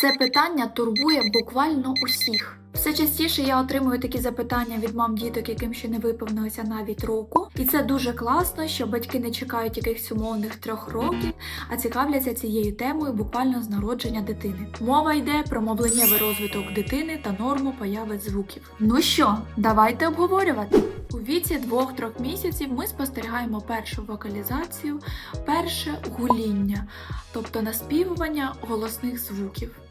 Це питання турбує буквально усіх. Все частіше я отримую такі запитання від мам діток, яким ще не виповнилося навіть року. І це дуже класно, що батьки не чекають якихось умовних трьох років, а цікавляться цією темою буквально з народження дитини. Мова йде про мовленнєвий розвиток дитини та норму появи звуків. Ну що, давайте обговорювати. У віці 2-3 місяців ми спостерігаємо першу вокалізацію, перше гуління, тобто наспівування голосних звуків.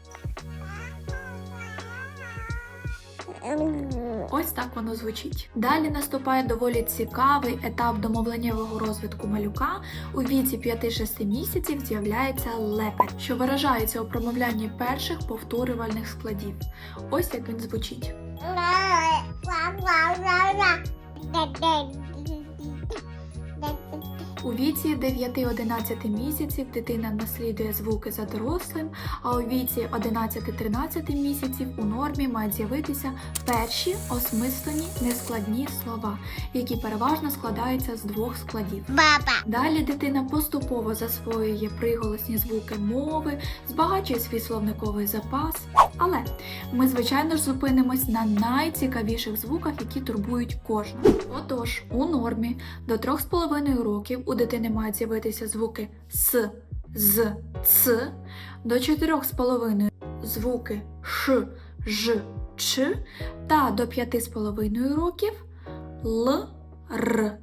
Ось так воно звучить. Далі наступає доволі цікавий етап домовленнєвого розвитку малюка. У віці 5-6 місяців з'являється лепет, що виражається у промовлянні перших повторювальних складів. Ось як він звучить. У віці 9-11 місяців дитина наслідує звуки за дорослим, а у віці 11-13 місяців у нормі мають з'явитися перші осмислені нескладні слова, які переважно складаються з двох складів. Баба. Далі дитина поступово засвоює приголосні звуки мови, збагачує свій словниковий запас. Але ми, звичайно ж, зупинимось на найцікавіших звуках, які турбують кожного. Отож, у нормі до 3,5 років у дитини мають з'явитися звуки С, З, Ц, до 4,5 звуки Ш, Ж, Ч, та до 5,5 років Л, Р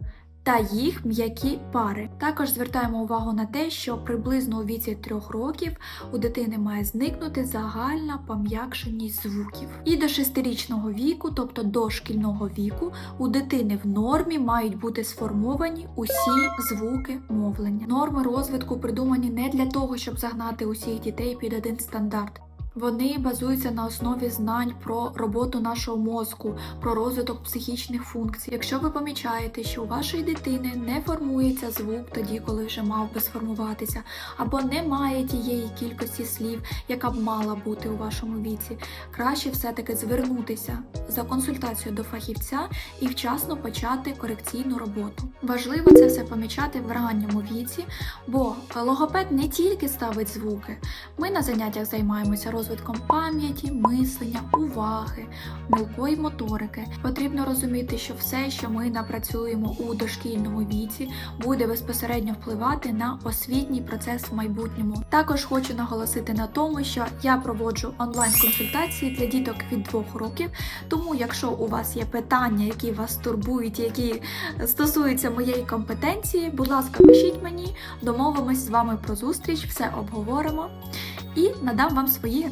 та їх м'які пари. Також звертаємо увагу на те, що приблизно у віці 3 років у дитини має зникнути загальна пом'якшеність звуків. І до 6-річного віку, тобто до шкільного віку, у дитини в нормі мають бути сформовані усі звуки мовлення. Норми розвитку придумані не для того, щоб загнати усіх дітей під один стандарт. Вони базуються на основі знань про роботу нашого мозку, про розвиток психічних функцій. Якщо ви помічаєте, що у вашої дитини не формується звук тоді, коли вже мав би сформуватися, або немає тієї кількості слів, яка б мала бути у вашому віці, краще все-таки звернутися за консультацією до фахівця і вчасно почати корекційну роботу. Важливо це все помічати в ранньому віці, бо логопед не тільки ставить звуки. Ми на заняттях займаємося розвитком пам'яті, мислення, уваги, мілкої моторики. Потрібно розуміти, що все, що ми напрацюємо у дошкільному віці, буде безпосередньо впливати на освітній процес в майбутньому. Також хочу наголосити на тому, що я проводжу онлайн-консультації для діток від 2 років. Тому, якщо у вас є питання, які вас турбують, які стосуються моєї компетенції, будь ласка, пишіть мені, домовимось з вами про зустріч, все обговоримо і надам вам свої